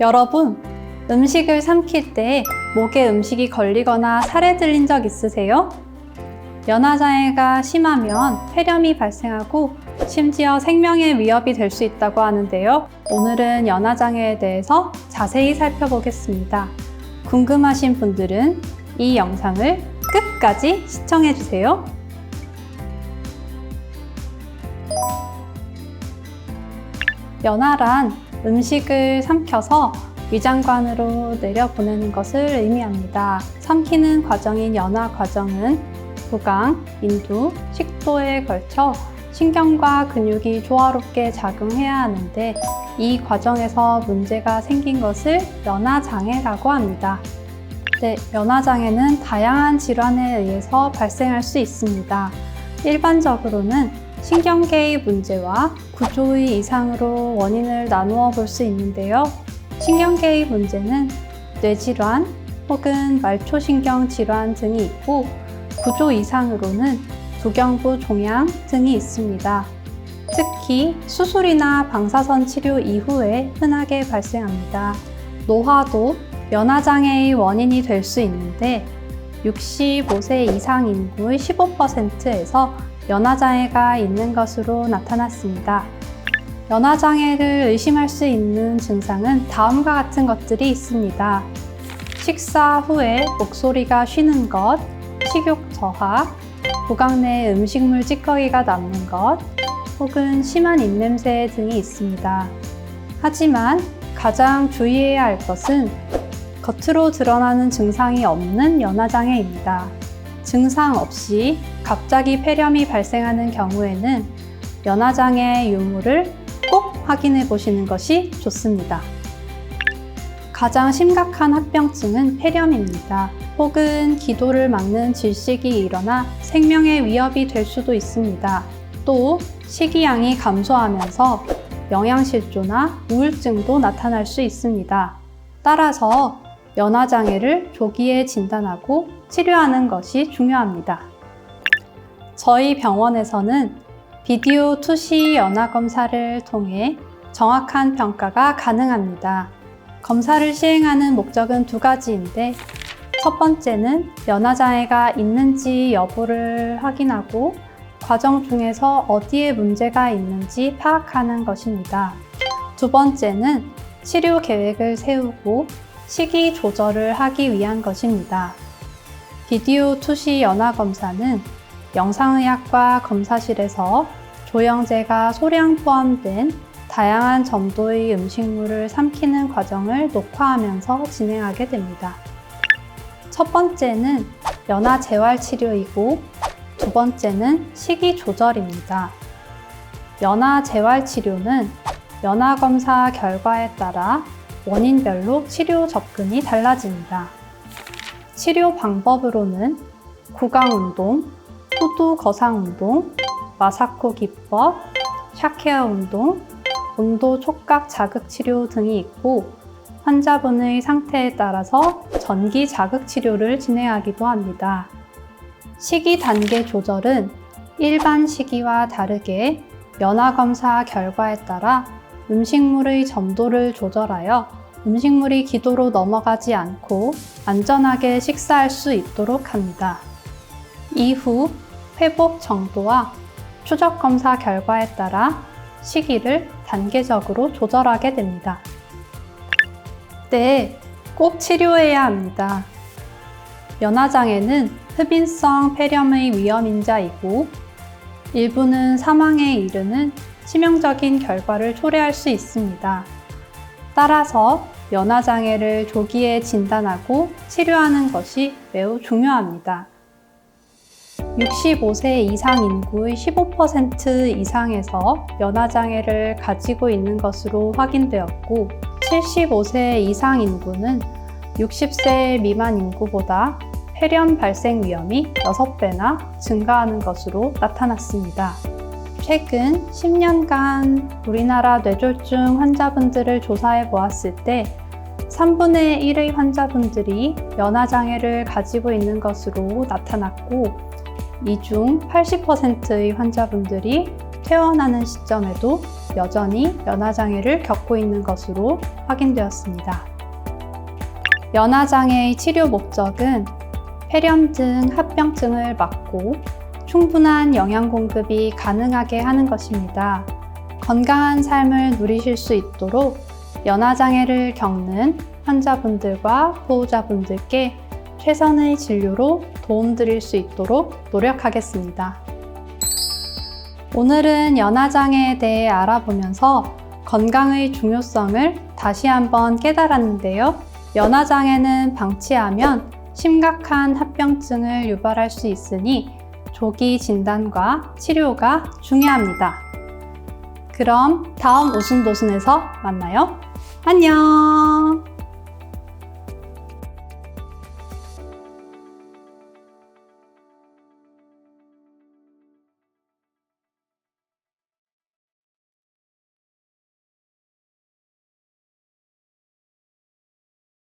여러분, 음식을 삼킬 때 목에 음식이 걸리거나 살에 들린 적 있으세요? 연화장애가 심하면 폐렴이 발생하고 심지어 생명의 위협이 될 수 있다고 하는데요. 오늘은 연화장애에 대해서 자세히 살펴보겠습니다. 궁금하신 분들은 이 영상을 끝까지 시청해주세요. 연화란 음식을 삼켜서 위장관으로 내려보내는 것을 의미합니다. 삼키는 과정인 연화 과정은 구강, 인두, 식도에 걸쳐 신경과 근육이 조화롭게 작용해야 하는데 이 과정에서 문제가 생긴 것을 연화장애라고 합니다. 네, 연화장애는 다양한 질환에 의해서 발생할 수 있습니다. 일반적으로는 신경계의 문제와 구조의 이상으로 원인을 나누어 볼 수 있는데요. 신경계의 문제는 뇌질환 혹은 말초신경 질환 등이 있고 구조 이상으로는 두경부 종양 등이 있습니다. 특히 수술이나 방사선 치료 이후에 흔하게 발생합니다. 노화도 연화장애의 원인이 될 수 있는데 65세 이상 인구의 15%에서 연화장애가 있는 것으로 나타났습니다. 연화장애를 의심할 수 있는 증상은 다음과 같은 것들이 있습니다. 식사 후에 목소리가 쉬는 것, 식욕 저하, 구강 내에 음식물 찌꺼기가 남는 것, 혹은 심한 입냄새 등이 있습니다. 하지만 가장 주의해야 할 것은 겉으로 드러나는 증상이 없는 연화장애입니다. 증상 없이 갑자기 폐렴이 발생하는 경우에는 연화장애 유무를 꼭 확인해 보시는 것이 좋습니다. 가장 심각한 합병증은 폐렴입니다. 혹은 기도를 막는 질식이 일어나 생명의 위협이 될 수도 있습니다. 또 식이양이 감소하면서 영양실조나 우울증도 나타날 수 있습니다. 따라서 연화장애를 조기에 진단하고 치료하는 것이 중요합니다. 저희 병원에서는 비디오 투시 연화 검사를 통해 정확한 평가가 가능합니다. 검사를 시행하는 목적은 두 가지인데 첫 번째는 연화장애가 있는지 여부를 확인하고 과정 중에서 어디에 문제가 있는지 파악하는 것입니다. 두 번째는 치료 계획을 세우고 시기 조절을 하기 위한 것입니다. 비디오 투시 연화 검사는 영상의학과 검사실에서 조영제가 소량 포함된 다양한 점도의 음식물을 삼키는 과정을 녹화하면서 진행하게 됩니다. 첫 번째는 연화 재활 치료이고 두 번째는 식이 조절입니다. 연화 재활 치료는 연화 검사 결과에 따라 원인별로 치료 접근이 달라집니다. 치료 방법으로는 구강 운동, 후두 거상 운동, 마사코 기법, 샤케어 운동, 온도 촉각 자극 치료 등이 있고 환자분의 상태에 따라서 전기 자극 치료를 진행하기도 합니다. 식이 단계 조절은 일반 식이와 다르게 연화 검사 결과에 따라 음식물의 점도를 조절하여 음식물이 기도로 넘어가지 않고 안전하게 식사할 수 있도록 합니다. 이후 회복 정도와 추적 검사 결과에 따라 시기를 단계적으로 조절하게 됩니다. 네, 꼭 치료해야 합니다. 연화장애는 흡인성 폐렴의 위험인자이고 일부는 사망에 이르는 치명적인 결과를 초래할 수 있습니다. 따라서 연화장애를 조기에 진단하고 치료하는 것이 매우 중요합니다. 65세 이상 인구의 15% 이상에서 연화장애를 가지고 있는 것으로 확인되었고, 75세 이상 인구는 60세 미만 인구보다 폐렴 발생 위험이 6배나 증가하는 것으로 나타났습니다. 최근 10년간 우리나라 뇌졸중 환자분들을 조사해 보았을 때 3분의 1의 환자분들이 연화장애를 가지고 있는 것으로 나타났고, 이 중 80%의 환자분들이 퇴원하는 시점에도 여전히 연화장애를 겪고 있는 것으로 확인되었습니다. 연화장애의 치료 목적은 폐렴 등 합병증을 막고 충분한 영양 공급이 가능하게 하는 것입니다. 건강한 삶을 누리실 수 있도록 연화장애를 겪는 환자분들과 보호자분들께 최선의 진료로 도움드릴 수 있도록 노력하겠습니다. 오늘은 연화장애에 대해 알아보면서 건강의 중요성을 다시 한번 깨달았는데요. 연화장애는 방치하면 심각한 합병증을 유발할 수 있으니 조기 진단과 치료가 중요합니다. 그럼 다음 오순도순에서 만나요. 안녕!